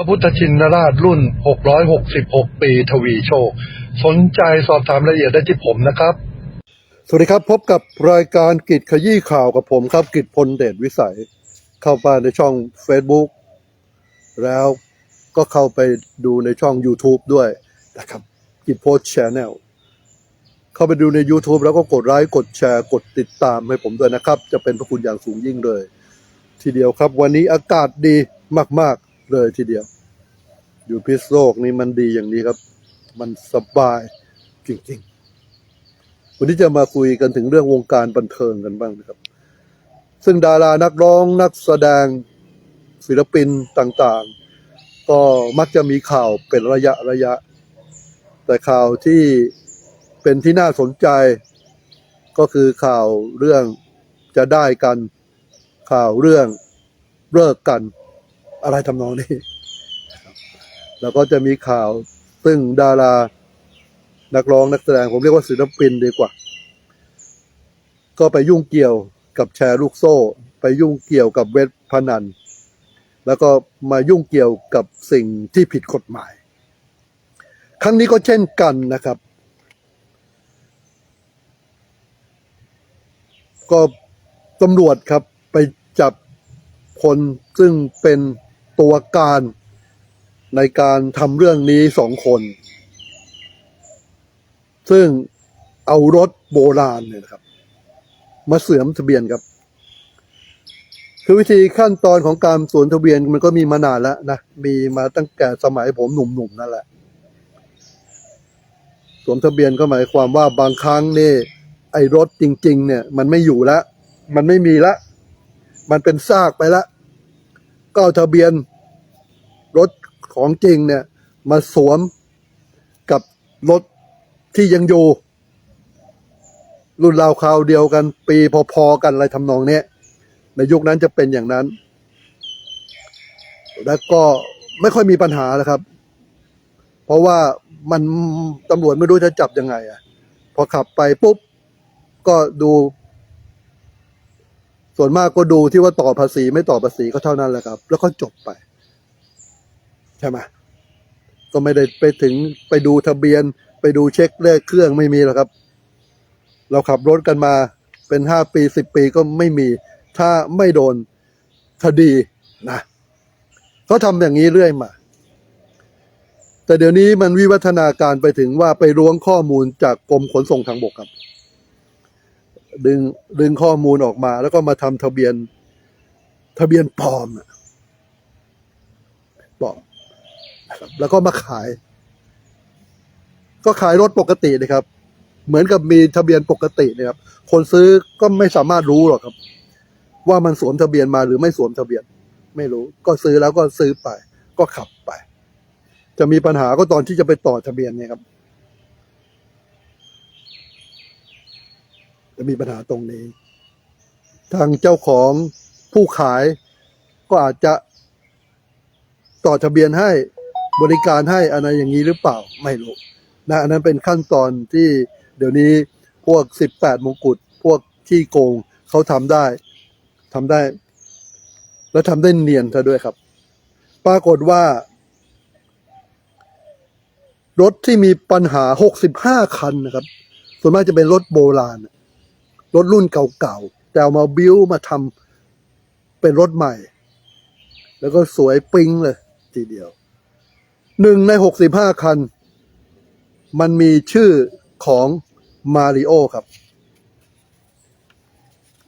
พระพุทธชินราชรุ่น 666 ปีทวีโชค สนใจสอบถามรายละเอียดได้ที่ผมนะครับ สวัสดีครับพบกับรายการกิจขยี้ข่าวกับผมครับ กิจพลเดชวิสัย เข้ามาในช่อง Facebook แล้วก็เข้าไปดูในช่อง YouTube ด้วยนะครับ กิจโพสแชนแนลเข้าไปดูใน YouTube แล้วก็กดไลค์กดแชร์กดติดตามให้ผมด้วยนะครับ จะเป็นพระคุณอย่างสูงยิ่งเลย ทีเดียวครับ วันนี้อากาศดีมากๆ เลยทีเดียว อยู่พิษโลกนี่มันดีอย่างนี้ครับ มันสบายจริง ๆ วันนี้จะมาคุยกันถึงเรื่องวงการบันเทิงกันบ้างนะครับ ซึ่งดารานักร้องนักแสดงศิลปินต่างๆ ก็มักจะมีข่าวเป็นระยะระยะ แต่ข่าวที่เป็นที่น่าสนใจ ก็คือข่าวเรื่องจะได้กันข่าวเรื่องเลิกกัน อะไรทำนองนี้ แล้วก็จะมีข่าวซึ่งดารานักร้องนักแสดงผมเรียกว่าศิลปินดีกว่า ก็ไปยุ่งเกี่ยวกับแชร์ลูกโซ่ ไปยุ่งเกี่ยวกับเว็บพนัน แล้วก็มายุ่งเกี่ยวกับสิ่งที่ผิดกฎหมาย ครั้งนี้ก็เช่นกันนะครับ ก็ตำรวจครับไปจับคนซึ่งเป็น ตัวการในการทำเรื่องนี้สองคน ซึ่งเอารถโบราณเนี่ยนะครับ มาเสื่อมทะเบียนครับ คือวิธีขั้นตอนของการสวนทะเบียนมันก็มีมานานแล้วนะ มีมาตั้งแต่สมัยผมหนุ่มๆนั่นแหละสวมทะเบียนก็หมายความว่าบางครั้งนี่ ไอ้รถจริง ๆ เนี่ย มันไม่อยู่แล้วมันไม่มีละมันเป็นซากไปละ ก็เอาทะเบียนรถของจริงเนี่ย มาสวมกับรถที่ยังอยู่ รุ่นราวคราวเดียวกัน ปีพอๆกันอะไรทำนองเนี้ยในยุคนั้นจะเป็นอย่างนั้น แล้วก็ไม่ค่อยมีปัญหานะครับ เพราะว่ามันตำรวจไม่รู้จะจับยังไงอะ พอขับไปปุ๊บ ก็ดู ส่วนมากก็ดูที่ว่าต่อภาษีไม่ต่อภาษีก็เท่านั้นแหละครับ แล้วก็จบไป ใช่ไหมก็ไม่ได้ไปถึงไปดูทะเบียน ไปดูเช็คเลขเครื่องไม่มีหรอกครับ เราขับรถกันมาเป็นห้าปีสิบปีก็ไม่มี ถ้าไม่โดนคดีนะเขาทำอย่างนี้เรื่อยมา แต่เดี๋ยวนี้มันวิวัฒนาการไปถึงว่าไปล้วงข้อมูลจากกรมขนส่งทางบกครับ ดึงดึงข้อมูลออกมา แล้วก็มาทำทะเบียน ทะเบียนปลอมอะปลอมแล้วก็มาขาย ก็ขายรถปกตินะครับ เหมือนกับมีทะเบียนปกตินะครับ คนซื้อก็ไม่สามารถรู้หรอกครับ ว่ามันสวมทะเบียนมาหรือไม่สวมทะเบียน ไม่รู้ ก็ซื้อแล้วก็ซื้อไป ก็ขับไป จะมีปัญหาก็ตอนที่จะไปต่อทะเบียนเนี่ยครับ จะมีปัญหาตรงนี้ ทางเจ้าของผู้ขายก็อาจจะต่อทะเบียนให้บริการให้อะไรอย่างนี้หรือเปล่าไม่รู้นะอันนั้นเป็นขั้นตอนที่เดี๋ยวนี้พวกสิบแปดมงกุฎพวกที่โกงเขาทำได้ทำได้ แล้วทำได้เนียนซะด้วยครับ ปรากฏว่า รถที่มีปัญหาหกสิบห้าคันนะครับ ส่วนมากจะเป็นรถโบราณ รถรุ่นเก่าๆ แต่เอามาบิ้วมาทำเป็นรถใหม่ แล้วก็สวยปิ๊งเลยทีเดียว หนึ่งในหกสิบห้าคัน มันมีชื่อของมาริโอครับ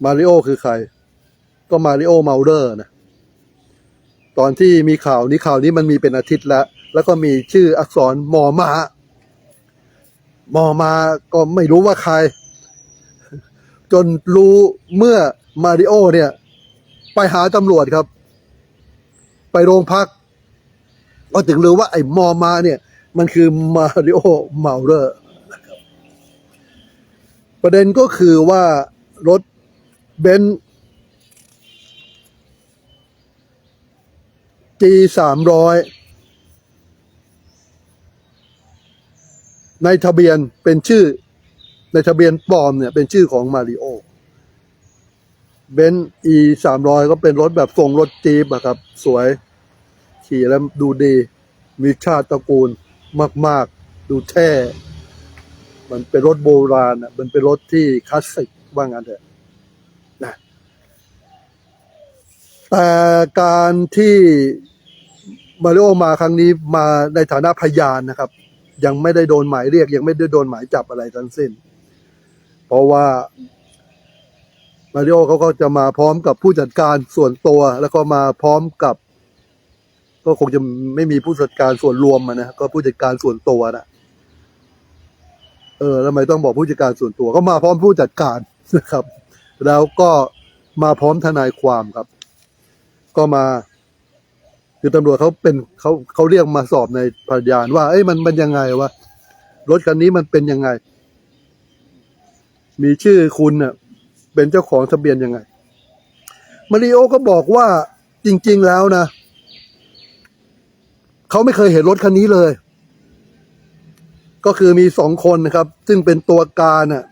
มาริโอคือใคร ก็มาริโอเมาเลอร์นะ ตอนที่มีข่าวนี้ข่าวนี้มันมีเป็นอาทิตย์แล้ว แล้วก็มีชื่ออักษรมอมา มอมาก็ไม่รู้ว่าใคร จนรู้เมื่อมาริโอเนี่ย ไปหาตำรวจครับ ไปโรงพัก ก็ถึงรู้ว่าไอ้มอมาเนี่ย มันคือมาริโอเมาเลอร์นะครับประเด็นก็คือว่ารถเบนซ์ G สามร้อยในทะเบียนเป็นชื่อ ในทะเบียนปลอมเนี่ยเป็นชื่อของมาริโอเบนซ์ E สามร้อยก็เป็นรถแบบทรงรถจี๊ปอะครับ สวย ขี่แล้วดูดี มีชาติตระกูลมาก ๆ ดูแท้มันเป็นรถโบราณอะมันเป็นรถที่คลาสสิกว่างั้นเถอะนะแต่การที่มาริโอมาครั้งนี้มาในฐานะพยานนะครับ ยังไม่ได้โดนหมายเรียก ยังไม่ได้โดนหมายจับอะไรทั้งสิ้น เพราะว่ามาริโอเขาก็จะมาพร้อมกับผู้จัดการส่วนตัว แล้วก็มาพร้อมกับ ก็คงจะไม่มีผู้จัดการส่วนรวมนะก็ผู้จัดการส่วนตัวนะเออทำไมต้องบอกผู้จัดการส่วนตัว ก็มาพร้อมผู้จัดการนะครับ แล้วก็มาพร้อมทนายความครับ ก็มาคือตำรวจเขาเป็นเขาเขาเรียกมาสอบในพยานว่า เอ้ยมันมันยังไงวะรถคันนี้มันเป็นยังไง มีชื่อคุณเน่ะเป็นเจ้าของทะเบียนยังไงมาริโอก็บอกว่าจริง ๆแล้วนะเขาไม่เคยเห็นรถคันนี้เลย ก็คือมีสองคนนะครับ ซึ่งเป็นตัวการน่ะ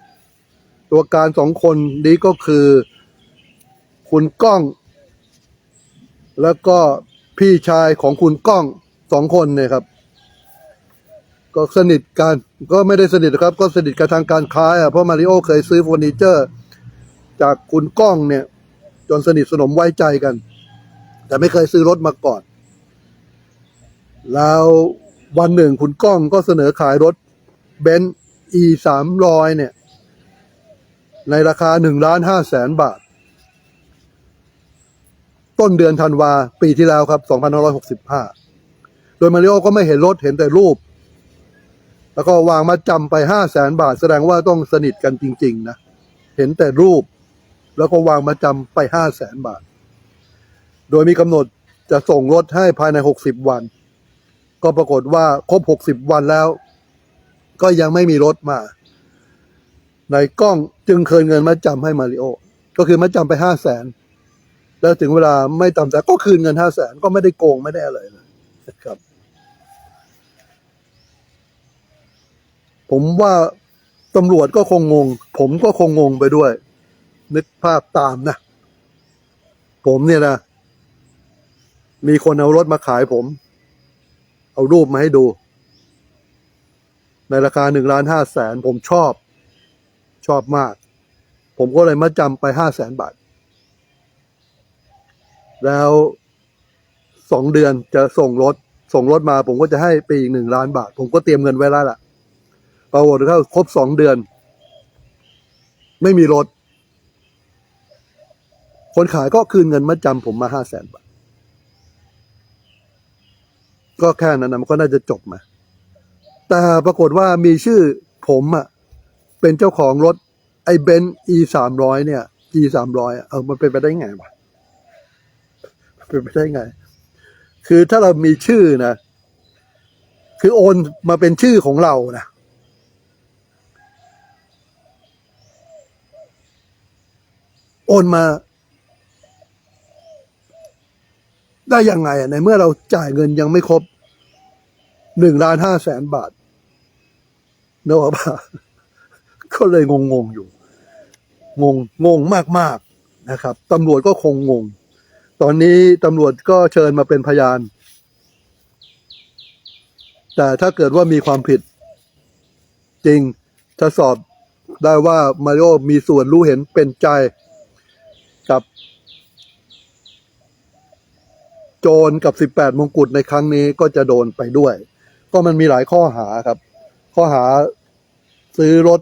ตัวการสองคนนี้ก็คือ คุณก้อง แล้วก็พี่ชายของคุณก้องสองคนเนี่ยครับ ก็สนิทกันก็ไม่ได้สนิทนะครับ ก็สนิทกันทางการค้าอะเพราะมาริโอเคยซื้อเฟอร์นิเจอร์ จากคุณก้องเนี่ย จนสนิทสนมไว้ใจกัน แต่ไม่เคยซื้อรถมาก่อน แล้ววันหนึ่งคุณก้องก็เสนอขายรถเบนซ์ e สามร้อยเนี่ย ในราคาหนึ่งล้านห้าแสนบาท ต้นเดือนธันวาปีที่แล้วครับ2565โดยมาริโอก็ไม่เห็นรถเห็นแต่รูป แล้วก็วางมาจำไปห้าแสนบาท แสดงว่าต้องสนิทกันจริง ๆ นะ เห็นแต่รูป แล้วก็วางมาจำไปห้าแสนบาท โดยมีกำหนดจะส่งรถให้ภายใน60วัน ก็ปรากฏว่าครบ60วันแล้ว ก็ยังไม่มีรถมา ในกล้องจึงเคินเงินมาจำให้มาริโอ ก็คือมาจำไปห้าแสนแล้วถึงเวลาไม่ตามแต่ก็คืนเงินห้าแสนก็ไม่ได้โกงไม่ได้อะไรเลยนะครับ ผมว่าตำรวจก็คงงง ผมก็คงงงไปด้วย นึกภาพตามนะ ผมเนี่ยนะ มีคนเอารถมาขายผม เอารูปมาให้ดู ในราคาหนึ่งล้านห้าแสนผมชอบ ชอบมาก ผมก็เลยมาจำไปห้าแสนบาท แล้วสองเดือนจะส่งรถ ส่งรถมา ผมก็จะให้ไปอีกหนึ่งล้านบาท ผมก็เตรียมเงินไว้แล้วล่ะ ปรากฏว่าครบสองเดือน ไม่มีรถ คนขายก็คืนเงินมาจำผมมาห้าแสนบาท ก็แค่นั้นนะมันก็น่าจะจบมา แต่ปรากฏว่ามีชื่อผมอะเป็นเจ้าของรถ ไอ้เบนซ์ e สามร้อยเนี่ย e สามร้อยเออมันเป็นไปได้ไงวะเป็นไปได้ไง คือถ้าเรามีชื่อนะ คือโอนมาเป็นชื่อของเรานะ โอนมาได้ยังไงอะในเมื่อเราจ่ายเงินยังไม่ครบหนึ่งล้านห้าแสนบาทเนกอะปะก็เลยงงๆอยู่ งงงงมากๆนะครับตำรวจก็คงงง ตอนนี้ตำรวจก็เชิญมาเป็นพยาน แต่ถ้าเกิดว่ามีความผิด จริงถ้าสอบได้ว่ามาริโอมีส่วนรู้เห็นเป็นใจ กับ โจรกับ18มงกุฎในครั้งนี้ก็จะโดนไปด้วย ก็มันมีหลายข้อหาครับ ข้อหาซื้อรถ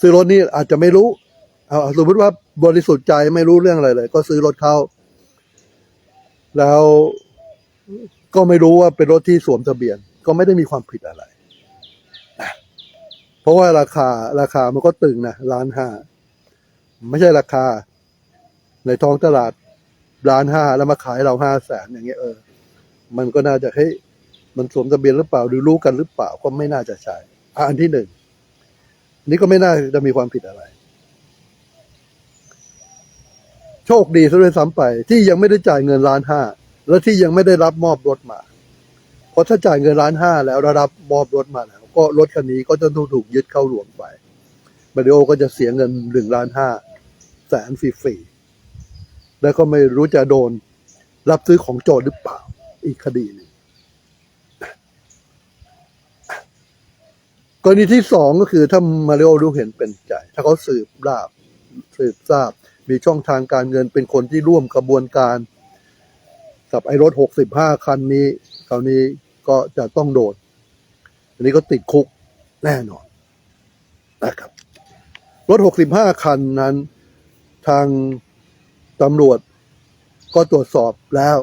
ซื้อรถนี่อาจจะไม่รู้เอาสมมติว่าบริสุทธิ์ใจไม่รู้เรื่องอะไรเลย ก็ซื้อรถเขาแล้วก็ไม่รู้ว่าเป็นรถที่สวมทะเบียน ก็ไม่ได้มีความผิดอะไร เพราะว่าราคาราคามันก็ตึงนะล้านห้าไม่ใช่ราคา ในท้องตลาดล้านห้าแล้วมาขายเราห้าแสนอย่างเงี้ยเออ มันก็น่าจะให้มันสวมทะเบียนหรือเปล่าหรือรู้กันหรือเปล่าก็ไม่น่าจะใช่อันที่หนึ่งนนี้ก็ไม่น่าจะมีความผิดอะไร โชคดีซะด้วยซ้ำไป ที่ยังไม่ได้จ่ายเงินล้านห้าและที่ยังไม่ได้รับมอบรถมาเพราะถ้าจ่ายเงินล้านห้าแล้วรับมอบรถมาแล้วก็รถคันนี้ก็จะต้องถูกยึดเข้าหลวงไปมาริโอก็จะเสียเงินหนึ่งล้านห้าแสนฟรีๆ แล้วก็ไม่รู้จะโดนรับซื้อของโจรหรือเปล่า อีกคดีหนึ่งกรณีที่สองก็คือถ้ามาริโอรู้เห็นเป็นใจ ถ้าเขาสืบราบสืบทราบ มีช่องทางการเงินเป็นคนที่ร่วมกระบวนการ กับไอ้รถหกสิบห้าคันนี้คราวนี้ก็จะต้องโดน อันนี้ก็ติดคุกแน่นอนนะครับ รถหกสิบห้าคันนั้นทาง ตำรวจก็ตรวจสอบแล้ว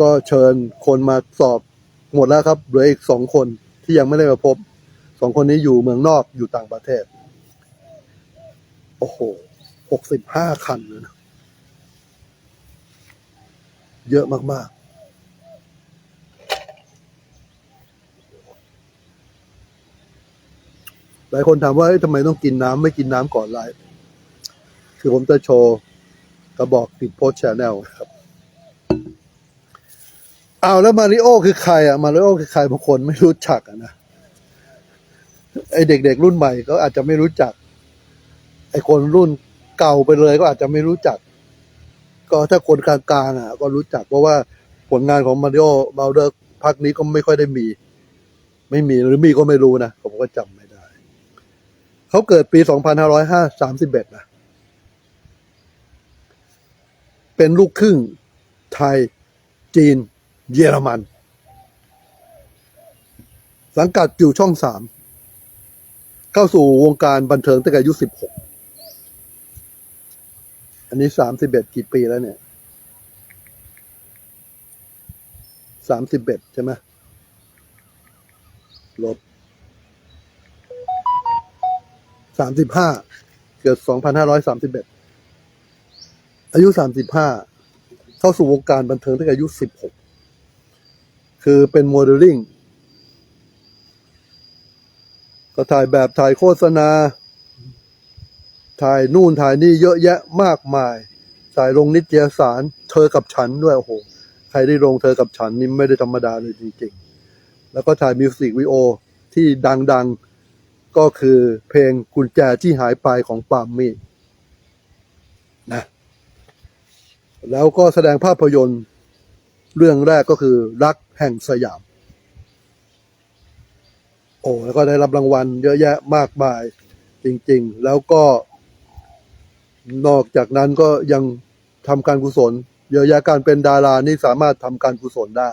ก็เชิญคนมาสอบหมดแล้วครับเหลืออีกสองคนที่ยังไม่ได้มาพบสองคนนี้อยู่เมืองนอกอยู่ต่างประเทศ โอ้โหหกสิบห้าคันเลยนะเยอะมาก ๆหลายคนถามว่าทำไมต้องกินน้ำไม่กินน้ำก่อนไลฟ์ คือผมจะโชว์กระบอกติดโพสชแนลครับเอาแล้วมาริโอคือใครอะมาริโอคือใครบางคนไม่รู้จักอะนะไอเด็กๆรุ่นใหม่ก็อาจจะไม่รู้จัก ไอคนรุ่นเก่าไปเลยก็อาจจะไม่รู้จัก ก็ถ้าคนกลางๆอะ ก็รู้จักเพราะว่าผลงานของมาริโอเบลเดอร์พักนี้ก็ไม่ค่อยได้มี ไม่มีหรือมีก็ไม่รู้นะ ผมก็จำไม่ได้ เขาเกิดปี 2531นะ เป็นลูกครึ่งไทย จีน เยอรมัน สังกัดอยู่ช่องสาม เข้าสู่วงการบันเทิงตั้งแต่อายุสิบหก อันนี้สามสิบเอ็ดกี่ปีแล้วเนี่ยสามสิบเอ็ดใช่ไหมลบสามสิบห้าเกิดสองพันห้าร้อยสามสิบเอ็ด อายุสามสิบห้าเข้าสู่วงการบันเทิงตั้งแต่อายุสิบหกคือเป็นโมเดลลิ่งก็ถ่ายแบบถ่ายโฆษณา ถ่ายนู่นถ่ายนี่เยอะแยะมากมาย ถ่ายลงนิตยสาร เธอกับฉันด้วยโอ้โห ใครได้ลงเธอกับฉันนี่ไม่ได้ธรรมดาเลยจริงๆ แล้วก็ถ่ายมิวสิกวิดีโอที่ดังๆ ก็คือเพลงกุญแจที่หายไปของปามมี่นะ แล้วก็แสดงภาพยนตร์เรื่องแรกก็คือรักแห่งสยาม โอ้แล้วก็ได้รับรางวัลเยอะแยะมากมายจริง ๆ แล้วก็นอกจากนั้นก็ยังทำการกุศลเยอะแยะการเป็นดารานี่สามารถทำการกุศลได้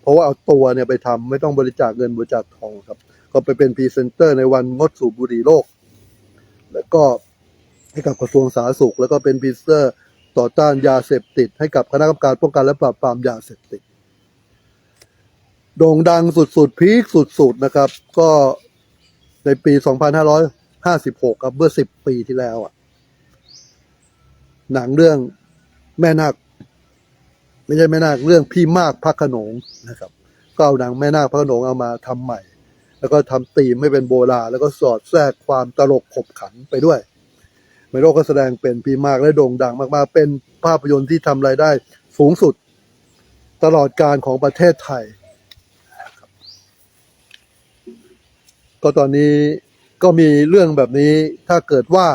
เพราะว่าเอาตัวเนี่ยไปทำไม่ต้องบริจาคเงินบริจาคทองครับ ก็ไปเป็นพรีเซนเตอร์ในวันงดสูบบุหรี่โลก แล้วก็ให้กับกระทรวงสาธารณสุข แล้วก็เป็นพรีเซนเตอร์ ต่อต้านยาเสพติด ให้กับคณะกรรมการป้องกันและปราบปรามยาเสพติด โด่งดังสุดๆ พีคสุดๆ นะครับ ก็ในปี 2556 ครับเมื่อ 10 ปีที่แล้วอะ หนังเรื่องแม่นาคไม่ใช่แม่นาคเรื่องพี่มากพระโขนงนะครับ ก็เอาหนังแม่นาคพระโขนงเอามาทำใหม่ แล้วก็ทำตีมไม่เป็นโบราณแล้วก็สอดแทรกความตลกขบขันไปด้วย ไมโลก็แสดงเป็นพีมากและโด่งดังมากๆ เป็นภาพยนตร์ที่ทำรายได้สูงสุดตลอดการของประเทศไทย ก็ตอนนี้ก็มีเรื่องแบบนี้ถ้าเกิดว่า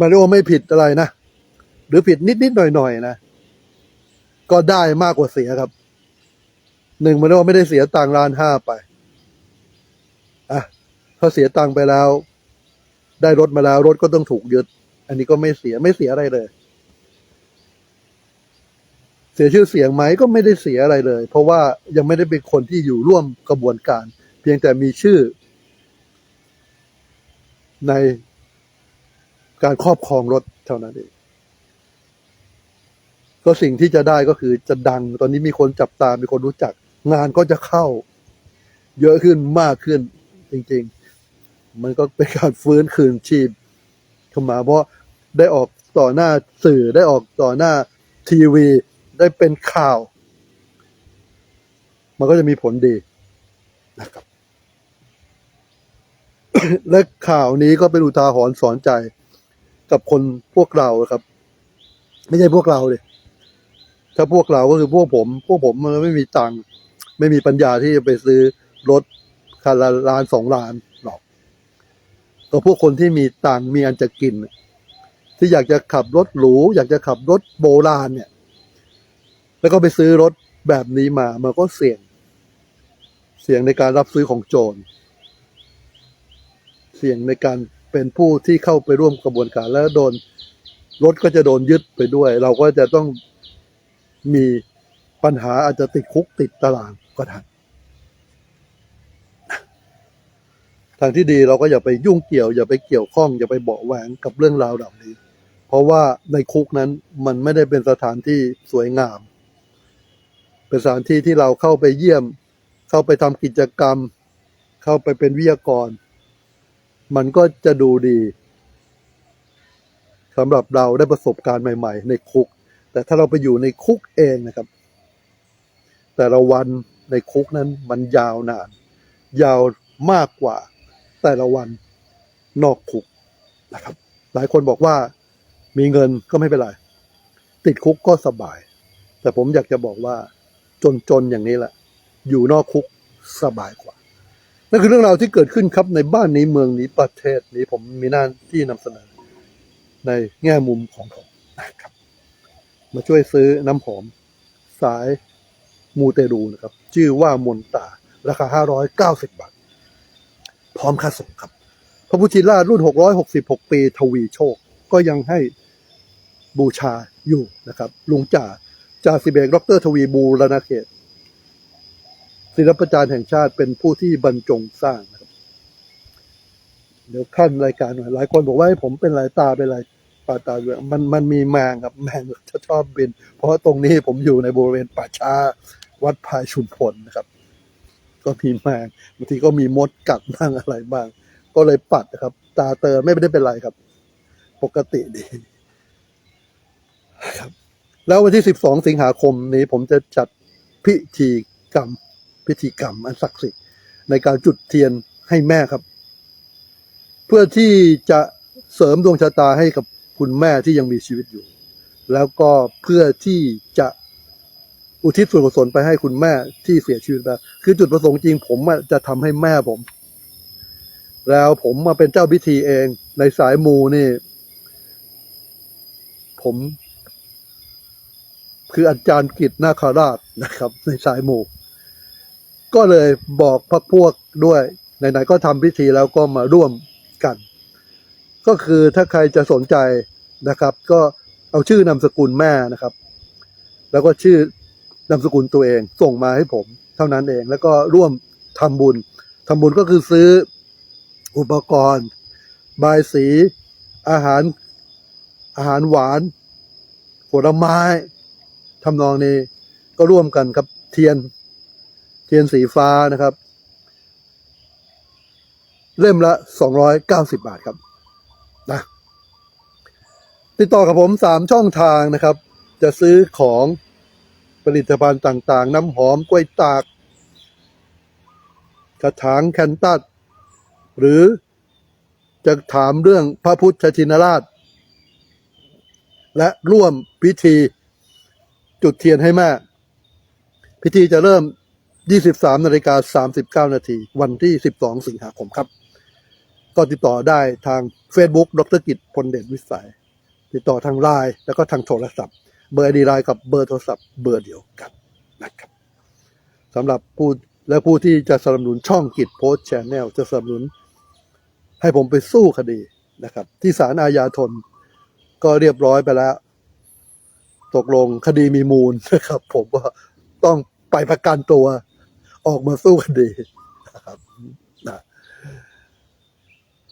มาริโอไม่ผิดอะไรนะ หรือผิดนิดๆหน่อยๆนะ ก็ได้มากกว่าเสียครับ หนึ่งมาริโอไม่ได้เสียตังค์ล้านห้าไป อะ ถ้าเสียตังค์ไปแล้ว ได้รถมาแล้วรถก็ต้องถูกยึด อันนี้ก็ไม่เสียไม่เสียอะไรเลย เสียชื่อเสียงไหมก็ไม่ได้เสียอะไรเลย เพราะว่ายังไม่ได้เป็นคนที่อยู่ร่วมกระบวนการ เพียงแต่มีชื่อ ในการครอบครองรถเท่านั้นเองก็สิ่งที่จะได้ก็คือจะดัง ตอนนี้มีคนจับตา มีคนรู้จัก งานก็จะเข้า เยอะขึ้นมากขึ้นจริง ๆ มันก็เป็นการฟื้นคืนชีพเข้ามา เพราะได้ออกต่อหน้าสื่อได้ออกต่อหน้าทีวีได้เป็นข่าว มันก็จะมีผลดีนะครับ และข่าวนี้ก็เป็นอุทาหรณ์สอนใจกับคนพวกเราครับ ไม่ใช่พวกเราเลยถ้าพวกเราก็คือพวกผม พวกผมมันไม่มีตังค์ไม่มีปัญญาที่จะไปซื้อรถคันละล้านสองล้าน ก็พวกคนที่มีตังมีอันจะกิน ที่อยากจะขับรถหรู อยากจะขับรถโบราณเนี่ย แล้วก็ไปซื้อรถแบบนี้มา มันก็เสี่ยง เสี่ยงในการรับซื้อของโจร เสี่ยงในการเป็นผู้ที่เข้าไปร่วมกระบวนการ แล้วโดนรถก็จะโดนยึดไปด้วย เราก็จะต้องมีปัญหาอาจจะติดคุกติดตารางก็ได้ ทางที่ดีเราก็อย่าไปยุ่งเกี่ยว อย่าไปเกี่ยวข้อง อย่าไปเบาะแหวงกับเรื่องราวเหล่านี้ เพราะว่าในคุกนั้นมันไม่ได้เป็นสถานที่สวยงาม เป็นสถานที่ที่เราเข้าไปเยี่ยม เข้าไปทำกิจกรรม เข้าไปเป็นวิทยากร มันก็จะดูดีสำหรับเราได้ประสบการณ์ใหม่ ๆ ในคุก แต่ถ้าเราไปอยู่ในคุกเองนะครับ แต่ละวันในคุกนั้นมันยาวนาน ยาวมากกว่า แต่ละวันนอกคุกนะครับ หลายคนบอกว่ามีเงินก็ไม่เป็นไร ติดคุกก็สบาย แต่ผมอยากจะบอกว่าจนๆอย่างนี้แหละ อยู่นอกคุกสบายกว่า นั่นคือเรื่องราวที่เกิดขึ้นครับในบ้านนี้เมืองนี้ประเทศนี้ผมมีหน้าที่นำเสนอ ในแง่มุมของผมนะครับ มาช่วยซื้อน้ำหอม สายมูเตรูนะครับ ชื่อว่ามนตา ราคา 590 บาท พร้อมค่าส่งครับ พระพุทธราชรุ่น 666 ปีทวีโชค ก็ยังให้บูชาอยู่นะครับ ลุงจ่าจ่าสิบเอกดรทวีบูรณเขต ศิลปจารย์แห่งชาติเป็นผู้ที่บรรจงสร้างนะครับ เดี๋ยวขั้นรายการหน่อย หลายคนบอกว่าให้ผมเป็นลายตาเป็นลายปาตาเรือมันมันมีแมงครับแมงจะชอบบิน เพราะตรงนี้ผมอยู่ในบริเวณป่าช้าวัดพายชุมพลนะครับ ก็มีแมงบางทีก็มีมดกัดบ้างอะไรบ้าง ก็เลยปัดนะครับ ตาเตอไม่ได้เป็นไรครับ ปกติดีครับ แล้ววันที่ 12 สิงหาคมนี้ผมจะจัดพิธีกรรม พิธีกรรมอันศักดิ์สิทธิ์ในการจุดเทียนให้แม่ครับ เพื่อที่จะเสริมดวงชะตาให้กับคุณแม่ที่ยังมีชีวิตอยู่ แล้วก็เพื่อที่จะ อุทิศส่วนกุศลไปให้คุณแม่ที่เสียชีวิตไปคือจุดประสงค์จริง ผมจะทำให้แม่ผม แล้วผมมาเป็นเจ้าพิธีเองในสายมูนี่ ผม คืออาจารย์กิจนาคาราชนะครับ ในสายมูก็เลยบอกพักพวกด้วยไหนๆก็ทำพิธีแล้วก็มาร่วมกัน ก็คือถ้าใครจะสนใจนะครับ ก็เอาชื่อนามสกุลแม่นะครับ แล้วก็ชื่อ นามสกุลตัวเองส่งมาให้ผม เท่านั้นเอง แล้วก็ร่วมทำบุญทำบุญก็คือซื้ออุปกรณ์ บายสี อาหาร อาหารหวานผลไม้ทำนองนี้ก็ร่วมกันครับ เทียน เทียนสีฟ้านะครับ เล่มละสองร้อยเก้าสิบาทครับนะติดต่อกับผมสามช่องทางนะครับ จะซื้อของ ผลิตภัณฑ์ต่างๆ น้ำหอมกล้วยตาก กระถางแคนตัสหรือจะถามเรื่องพระพุทธชินราช และร่วมพิธีจุดเทียนให้แม่ พิธีจะเริ่ม 23นาฬิกา39 นาทีวันที่ 12 สิงหาคมครับ ก็ติดต่อได้ทาง Facebook ดรกิจพลเดชวิสัย ติดต่อทางไลน์แล้วก็ทางโทรศัพท์ เบอร์ดีไลน์กับเบอร์โทรศัพท์เบอร์เดียวกันนะครับสำหรับผู้และผู้ที่จะสนับสนุนช่องกิจโพสต์แชนแนลจะสนับสนุน ให้ผมไปสู้คดีนะครับ ที่ศาลอาญาธนก็เรียบร้อยไปแล้ว ตกลงคดีมีมูลนะครับ ผมก็ต้องไปประกันตัวออกมาสู้คดีนะครับนะ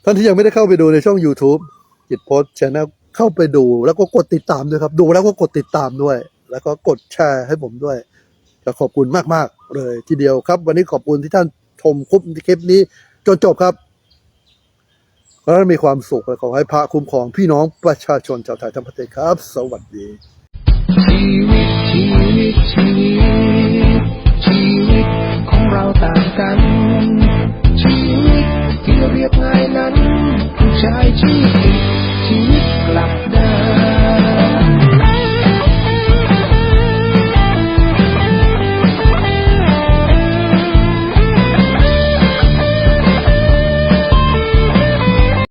ท่านที่ยังไม่ได้เข้าไปดูในช่อง YouTube จิตโพสชแนล เข้าไปดูแล้วก็กดติดตามด้วยครับ ดูแล้วก็กดติดตามด้วย แล้วก็กดแชร์ให้ผมด้วยจะขอบคุณมากๆ เลยทีเดียวครับ วันนี้ขอบคุณที่ท่านชมคลิปคลิปนี้จนจบครับขอให้มีความสุขและขอให้พระคุ้มครองพี่น้องประชาชนชาวไทยทั้งประเทศครับ สวัสดีชีวิตชีวิตชีวิตชีวิตของเราต่างกัน ชีวิตที่เรียบง่ายนั้นผู้ชายชี